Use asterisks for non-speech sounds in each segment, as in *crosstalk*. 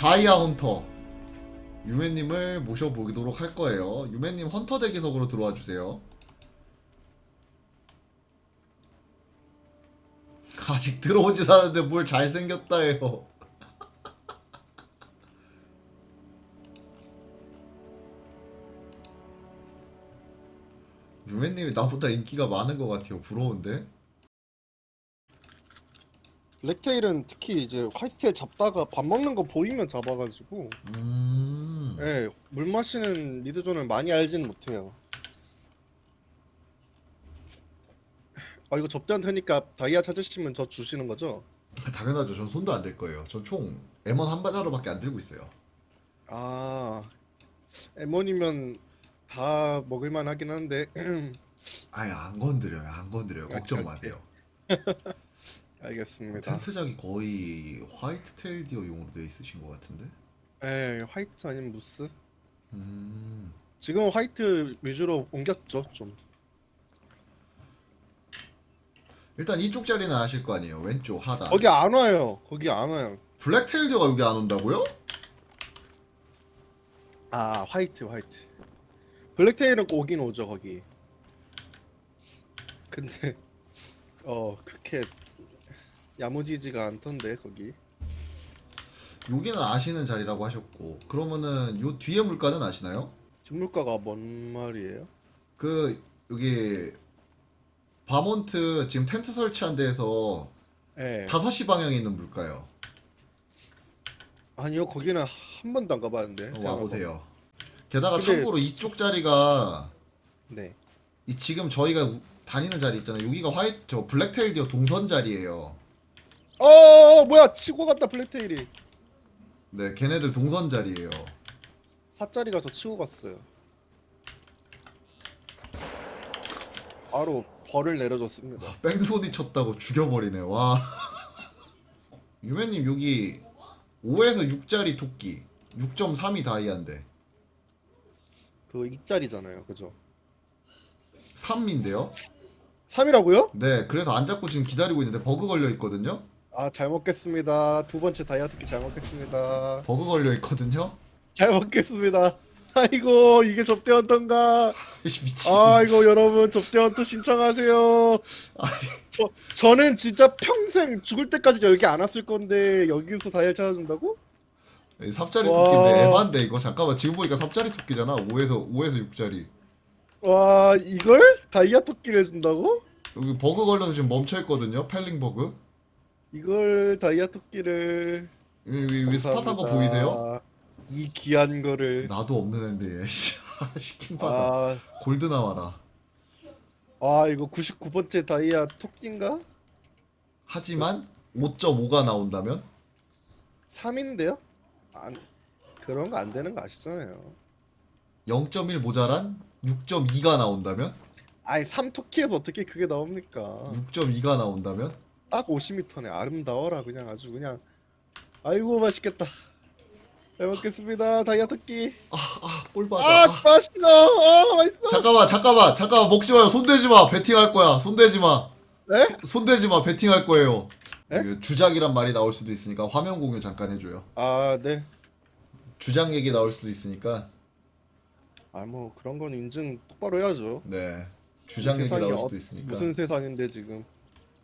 다이아 헌터 유매님을 모셔보도록 할 거예요. 유매님 헌터 대기석으로 들어와 주세요. *laughs* 아직 들어오지 않았는데 뭘 잘생겼다 해요. *laughs* 유매님이 나보다 인기가 많은 것 같아요. 부러운데? 블랙테일은 특히 이제 화이트테일 잡다가 밥 먹는 거 보이면 잡아가지고 음. 예, 물 마시는 리드존을 많이 알지는 못해요. 아 이거 접대한 테니까 다이아 찾으시면 저 주시는 거죠? 당연하죠. 전 손도 안 댈 거예요. 전 총 M1 한 바자루밖에 안 들고 있어요. 아 M1이면 다 먹을만 하긴 한데 *clears throat* 아예 안 건드려요. 안 건드려요. 걱정 마세요. *laughs* 알겠습니다. 텐트작이 거의 화이트 테일 디어용으로 되어 있으신 것 같은데. 예, 화이트 아니면 무스? 음. 지금 화이트 위주로 옮겼죠 좀. 일단 이쪽 자리는 아실 거 아니에요. 왼쪽 하단. 거기 안 와요. 거기 안 와요. 블랙 테일 디어가 여기 안 온다고요? 아 화이트 화이트 블랙테일은 꼭 오긴 오죠 거기 근데 *laughs* 어 그렇게 야무지지가 않던데 거기 여기는 아시는 자리라고 하셨고 그러면은 요 뒤에 물가는 아시나요? 직물가가 뭔 말이에요? 그 여기 바몬트 지금 텐트 설치한 데에서 예 5시 방향에 있는 물가요. 아니요 거기는 한 번도 안 가봤는데 어, 와보세요. 게다가 근데- 참고로 이쪽 자리가 네 이 지금 저희가 우- 다니는 자리 있잖아요. 여기가 화이트 저 블랙테일 디어 동선 자리예요. 어 뭐야 치고 갔다 블랙테일이 네, 걔네들 동선 자리예요. 사짜리가 저 치고 갔어요 바로 벌을 내려줬습니다 뺑소니 쳤다고 죽여버리네. 와. *laughs* 유매님 여기 5에서 6짜리 토끼 6.3이 다이아인데 그 이짜리잖아요 그죠 3인데요. 3이라고요? 네, 그래서 안 잡고 지금 기다리고 있는데 버그 걸려 있거든요. 아 잘 먹겠습니다 두 번째 다이아트기 잘 먹겠습니다 버그 걸려 있거든요. 잘 먹겠습니다. 아이고 이게. *laughs* 이씨, 미친. 아이고 여러분 접대원 또 신청하세요. 아니. 저 저는 진짜 평생 죽을 때까지 여기 안 왔을 건데 여기서 다이아 찾아준다고? 이 와. 토끼인데 에반데 이거 잠깐만 지금 보니까 삽자리 토끼잖아. 5에서 5에서 6짜리. 와 이걸 다이아 토끼를 준다고? 여기 버그 걸려서 지금 멈춰 있거든요. 펠링 버그. 이걸 다이아 토끼를. 여기, 여기 스팟 한 거 감사합니다. 보이세요? 이 귀한 거를. 나도 없는 앤데 *laughs* 씨. 시킨 받아. 아, 골드 나와라. 아 이거 99번째 다이아 토끼인가? 하지만 5.5가 나온다면 3인데요? 안 그런 거 안 되는 거 아시잖아요. 0.1 모자란 6.2가 나온다면 아니 3 토끼에서 어떻게 그게 나옵니까? 6.2가 나온다면 딱 50m네 아름다워라 그냥 아주 그냥 아이고 맛있겠다 잘 먹겠습니다 다이아 토끼 아 꼴받아. 아 아. 맛있어 아 맛있어 잠깐만 잠깐만 잠깐만 먹지 마요. 손대지 마. 베팅할 거야. 손대지 마. 네? 손대지 마. 베팅할 거예요. 네? 이게 주작이란 말이 나올 수도 있으니까 화면 공유 잠깐 해줘요. 아네 주작 얘기 나올 수도 있으니까 아 뭐 그런 건 인증 똑바로 해야죠 네 주작 얘기 세상이 나올 어- 수도 있으니까 무슨 세상인데 지금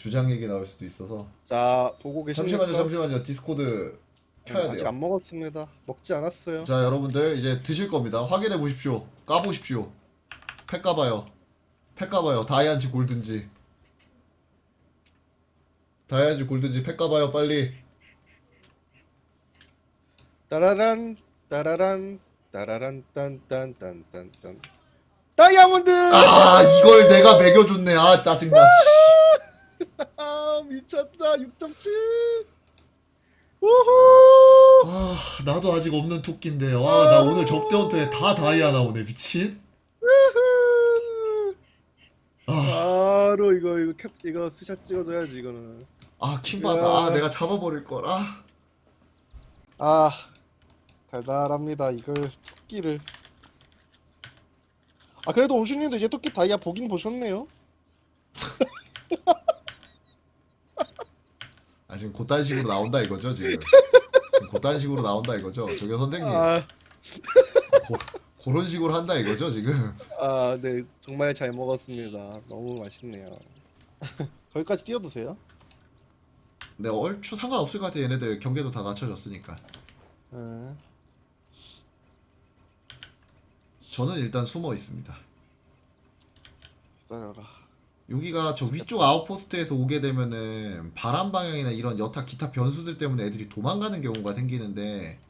주작 얘기 나올 수도 있어서 자 보고 계십니까? 잠시만요 잠시만요 디스코드 켜야 네, 아직 돼요. 안 먹었습니다 먹지 않았어요 자 여러분들 이제 드실 겁니다. 확인해 보십시오. 까보십시오. 팩 까봐요. 팩 까봐요. 다이아인지 골든지. 다이아인지 골든지 팩 까봐요 빨리. 따라란 따라란 따라란 딴딴딴딴딴 다이아몬드 아 이걸 내가 매겨줬네. 아 짜증나. 씨. 아 미쳤다. 6.7 우후! 아 나도 아직 없는 토끼인데. 와 나 오늘 접대원터에 다 다이아 나오네. 미친. 아, 바로 이거 이거 캡 이거 스샷 찍어줘야지 이거는. 아 킹받아. 아 내가 잡아버릴 걸. 아. 아 달달합니다. 이걸 토끼를. 아 그래도 오슈님도 이제 토끼 다이아 보긴 보셨네요 지금 그딴 식으로 나온다 이거죠 지금. 지금 그딴 식으로 나온다 이거죠. 저기 선생님 아, 고, 그런 식으로 한다 이거죠 지금. 아, 네, 정말 잘 먹었습니다. 너무 맛있네요. *laughs* 거기까지 뛰어도 돼요? 네 얼추 상관없을 것 같아 얘네들 경계도 다 낮춰졌으니까. 네. 저는 일단 숨어 있습니다. 기다려라. 여기가 저 위쪽 아웃포스트에서 오게 되면은 바람 방향이나 이런 여타 기타 변수들 때문에 애들이 도망가는 경우가 생기는데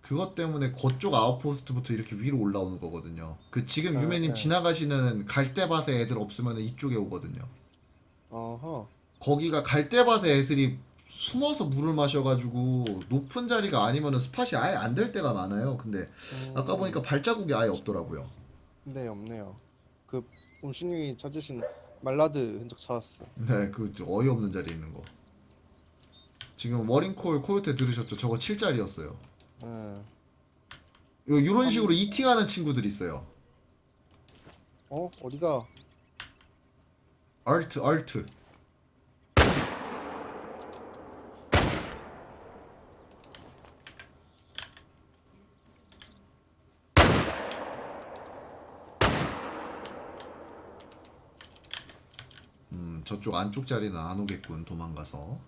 그것 때문에 그쪽 아웃포스트부터 이렇게 위로 올라오는 거거든요. 그 지금 아, 유매님 네. 지나가시는 갈대밭에 애들 없으면 이쪽에 오거든요. 어허. 거기가 갈대밭에 애들이 숨어서 물을 마셔가지고 높은 자리가 아니면은 스팟이 아예 안 될 때가 많아요. 근데 음, 아까 보니까 발자국이 아예 없더라고요. 네, 없네요. 그, 옴신님이 찾으신 말라드 흔적 찾았어요. 네, 그 어이없는 자리에 있는 거. 지금 워링콜 코요테 들으셨죠? 저거 7짜리였어요. 네. 요 이런 식으로 이팅하는 친구들이 있어요. 어? 어디가? 알트, 알트. 음, 저쪽 안쪽 자리는 안 오겠군, 도망가서.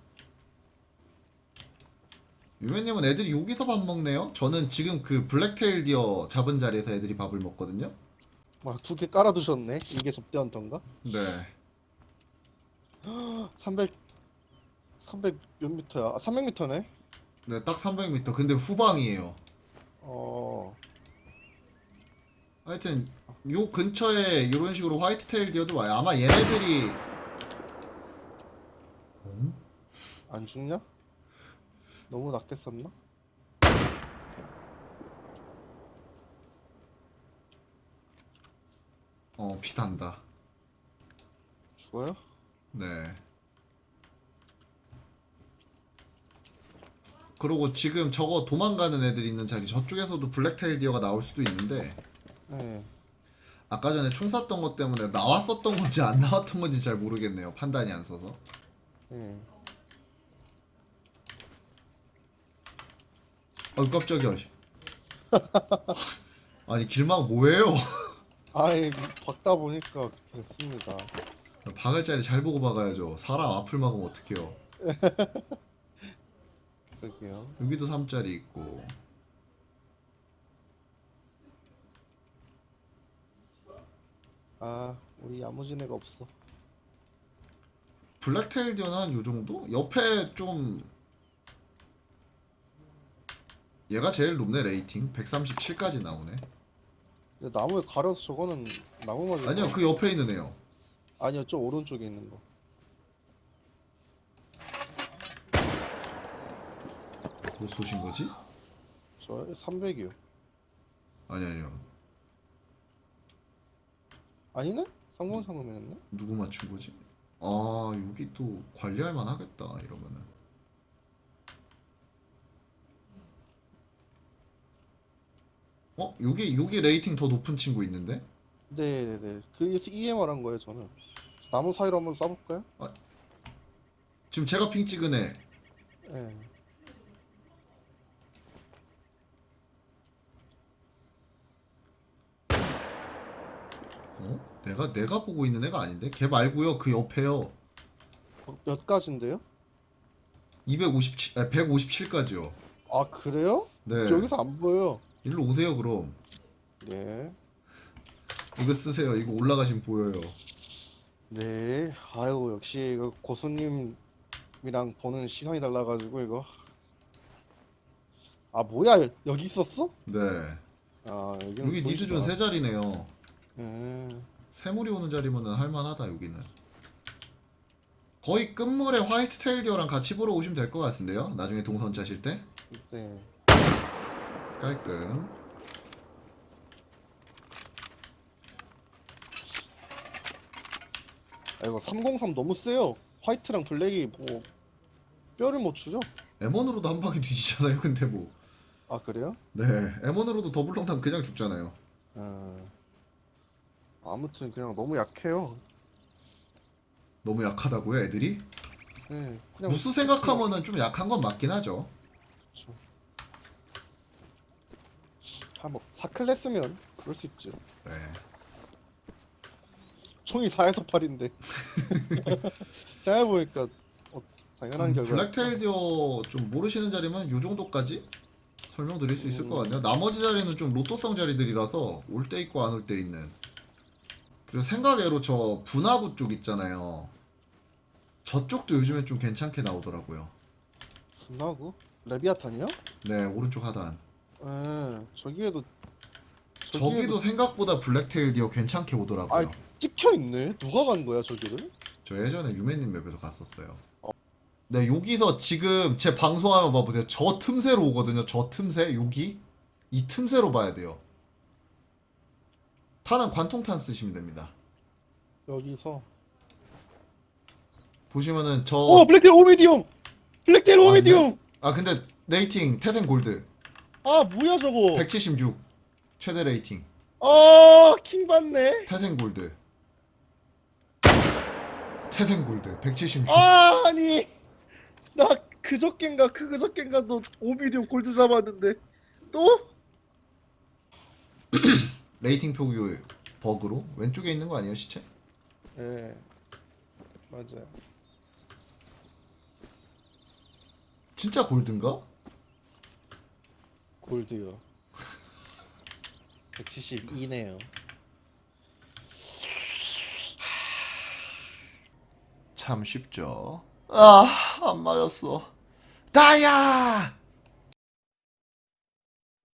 유매님은 애들이 여기서 밥 먹네요? 저는 지금 그 블랙테일 디어 잡은 자리에서 애들이 밥을 먹거든요? 와, 두 개 깔아두셨네? 이게 접대 헌터인가? 네. *gasps* 300, 300 몇 미터야? 아, 300미터네? 네, 딱 300m. 근데 후방이에요. 어, 하여튼 요 근처에 이런 식으로 화이트 테일 디어도 와요. 아마 얘네들이 어? 안 죽냐? 너무 낮게 썼나? 어 피 단다. 죽어요? 네. 그리고 지금 저거 도망가는 애들 있는 자리 저쪽에서도 블랙테일 디어가 나올 수도 있는데 네. 아까 전에 총 쐈던 것 때문에 나왔었던 건지 안 나왔던 건지 잘 모르겠네요. 판단이 안 서서. 네. 아 깜짝이야. *laughs* 아니 길막 뭐예요? *laughs* 아이, 박다 보니까 됐습니다. 박을 자리 잘 보고 박아야죠. 사람 앞을 막으면 어떡해요. *laughs* 그러게요. 여기도 3짜리 있고. 아, 우리 야무진 애가 없어. 블랙테일 디어는 한요 정도? 옆에 좀 얘가 제일 높네 레이팅 137까지 나오네 근데 나무에 가려서 저거는 나무 맞은 아니요 거? 그 옆에 있는 애요 아니요, 저 오른쪽에 있는 거. 뭐 쏘신 거지? 저 300이요. 아니 아니요 아니네? 상공상공이었네? 누구 맞춘 거지? 아 여기 또 관리할 만 하겠다 이러면은 어? 여기 여기 레이팅 더 높은 친구 있는데? 네네네. 그 EMR 한 거예요, 저는. 나무 사이로 한번 쏴볼까요? 지금 제가 핑 찍은 애 네. 어? 내가 내가 보고 있는 애가 아닌데? 걔 말고요 그 옆에요 어, 몇 가지인데요? 257, 아, 157까지요. 아, 그래요? 네. 여기서 안 보여요. 일로 오세요, 그럼. 네. 이거 쓰세요. 이거 올라가시면 보여요. 네. 아유, 역시 이거 고수님이랑 보는 시선이 달라가지고 이거. 아, 뭐야? 여기 있었어? 네. 아, 여기는 여기 니드 존 보이시다. 세 자리네요. 음. 새물이 오는 자리면은 할만하다, 여기는. 거의 끝물에 화이트 테일 디어랑 같이 보러 오시면 될 것 같은데요? 나중에 동선 짜실 때? 네. 깔끔. 아, 이거 303 너무 세요. 화이트랑 블랙이 뭐 뼈를 못 추죠? M1으로도 한 방에 뒤지잖아요, 근데 뭐. 아, 그래요? 네. M1으로도 더블 렁탐 그냥 죽잖아요. 어. 아무튼 그냥 너무 약해요. 너무 약하다고요, 애들이? 네, 그냥 무스 생각하면은 좀 약한 건 맞긴 하죠. 그렇죠. 아뭐 사클레스면 그럴 수 있죠. 네. 총이 4에서 8인데 *laughs* 생각해보니까 어, 당연한 음, 결과 블랙테일 디어 좀 모르시는 자리면 요 정도까지 설명드릴 수 있을 음. 것 같네요. 나머지 자리는 좀 로또성 자리들이라서 올 때 있고 안 올 때 있는. 그리고 생각외로 저 분화구 쪽 있잖아요. 저쪽도 요즘에 좀 괜찮게 나오더라고요. 순나고 레비아탄이요? 네 오른쪽 하단. 예, 저기에도 저기도 생각보다 블랙테일 디어 괜찮게 오더라고요. 아이. 찍혀 있네. 누가 간 거야 저기를? 저 예전에 유메님 맵에서 갔었어요. 네 여기서 지금 제 방송하면 봐보세요. 저 틈새로 오거든요. 저 틈새 여기 이 틈새로 봐야 돼요. 탄은 관통탄 쓰시면 됩니다. 여기서. 보시면은 저 어 블랙테일 오미디움. 블랙테일 아, 오미디움. 아 근데 레이팅 태생 골드 아 뭐야 저거? 176 최대 레이팅 아킹 받네. 태생 골드 태생 골드 176 아 아니 나 그저껜가 그 그저껜가 너 오미디움 골드 잡았는데 또? *clears throat* 레이팅 표기 버그로 왼쪽에 있는 거 아니에요 시체? 예 맞아요. 진짜 골드인가? 골드요. 172네요. 참 쉽죠. 아, 안 맞았어. 다야!